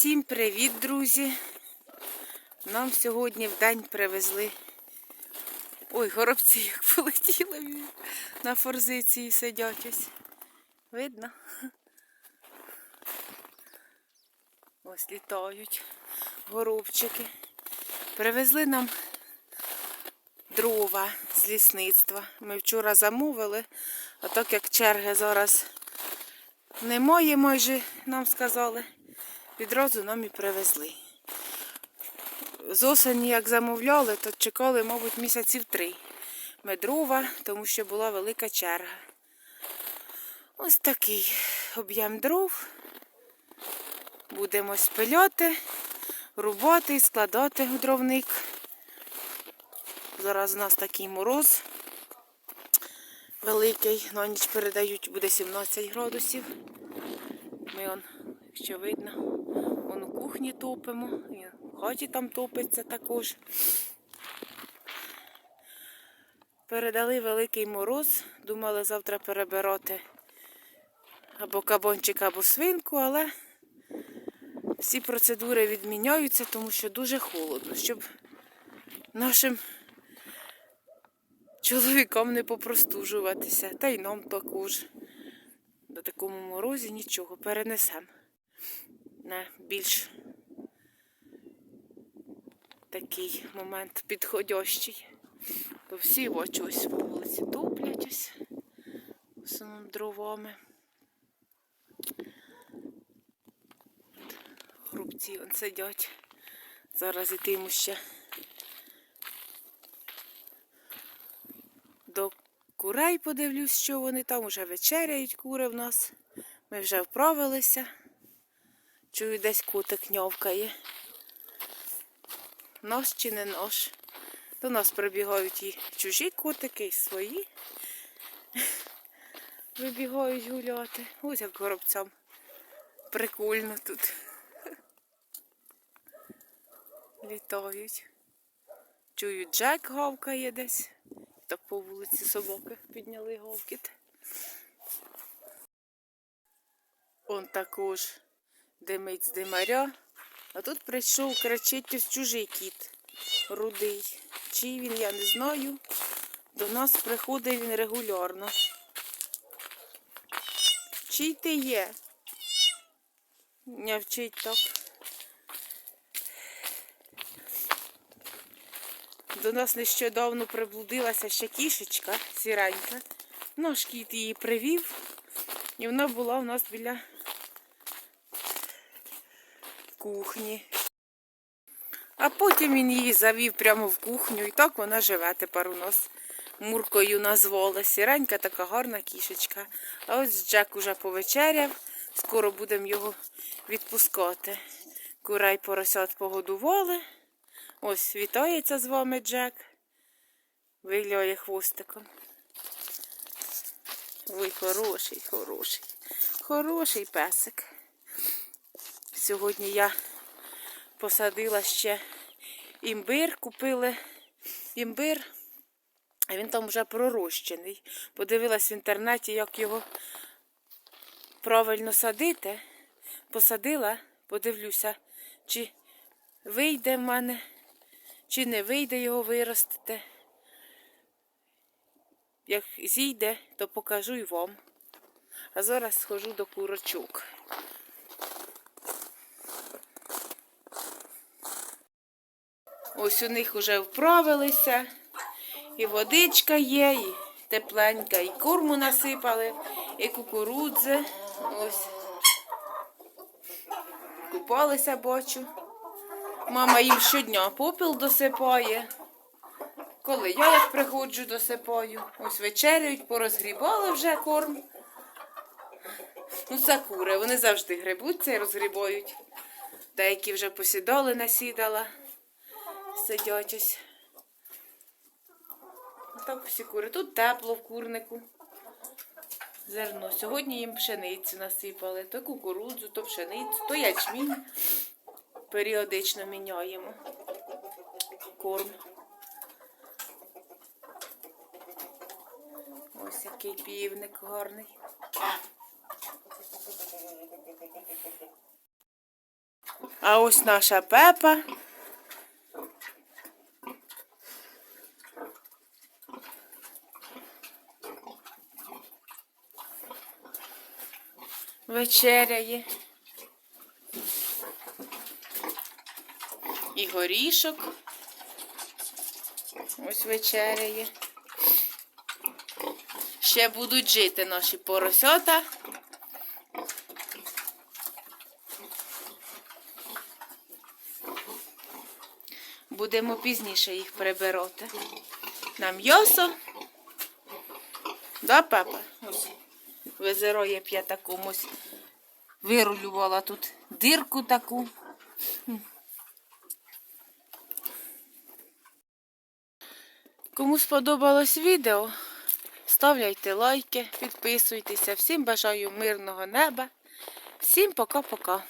Всім привіт, друзі! Нам сьогодні в день привезли. Ой, горобці як полетіли на форзиції сидять ось. Видно? Ось літають горобчики. Привезли нам дрова з лісництва. Ми вчора замовили, а так як черги зараз немає майже, нам сказали, відразу нам і привезли. З осені, як замовляли, то чекали, мабуть, місяців три. Ми дрова, тому що була велика черга. Ось такий об'єм дров. Будемо спиляти, рубати і складати дровник. Зараз у нас такий мороз великий. На ніч передають, буде 17 градусів. Ми, он, якщо видно, вон у кухні топимо, в хаті там топиться також. Передали великий мороз. Думали завтра перебирати або кабанчик, або свинку, але всі процедури відміняються, тому що дуже холодно, щоб нашим чоловікам не попростужуватися, та й нам також. До такому морозі нічого перенесемо на більш такий момент підходящий. То всі очі ось по вулиці в основному дровами. Хрупці он сидять. Зараз ітиму ще до курей подивлюсь, що вони там уже вечеряють кури в нас. Ми вже вправилися. Чую, десь котик нявкає. Наш чи не наш. До нас прибігають і чужі котики, і свої. Вибігають гуляти. Ось як горобцям. Прикольно тут. Літають. Чую, Джек гавкає десь. Так по вулиці собаки підняли говкіт. Он також димить з димаря. А тут прийшов кричить ось чужий кіт. Рудий. Чий він, я не знаю. До нас приходить він регулярно. Чий ти є? Нявчить так. До нас нещодавно приблудилася ще кішечка сіренька. Наш кіт її привів, і вона була у нас біля кухні. А потім він її завів прямо в кухню, і так вона живе тепер у нас. Муркою назвали. Сіренька така гарна кішечка. А ось Джек уже повечеряв, скоро будемо його відпускати. Курей поросят погодували. Ось вітається з вами Джек. Вигляє хвостиком. Ой, хороший, хороший, хороший песик. Сьогодні я посадила ще імбир, купили імбир, а він там вже пророщений. Подивилась в інтернеті, як його правильно садити. Посадила, подивлюся, чи вийде в мене, чи не вийде його виростити. Як зійде, то покажу й вам. А зараз схожу до курочок. Ось у них вже вправилися. І водичка є, і тепленька, і корму насипали, і кукурудзи. Ось. Купалися, бачу. Мама їм щодня попіл досипає. Коли я як приходжу, досипаю. Ось вечеряють, порозгрібали вже корм. Ну, це кури, вони завжди грибуться і розгрібають. Деякі вже посідали, насідала. Сидять ось. Так всі кури. Тут тепло в курнику. Зерно. Сьогодні їм пшеницю насипали. То кукурудзу, то пшеницю, то ячмінь. Періодично міняємо корм. Ось який півник гарний. А ось наша пепа. Вечеряє. І горішок. Ось вечеряє. Ще будуть жити наші поросята. Будемо пізніше їх прибирати. На м'ясо. Да, папа? Ось я п'ятаком. Ось вирулювала тут дирку таку. Кому сподобалось відео, ставляйте лайки, підписуйтеся. Всім бажаю мирного неба. Всім пока-пока.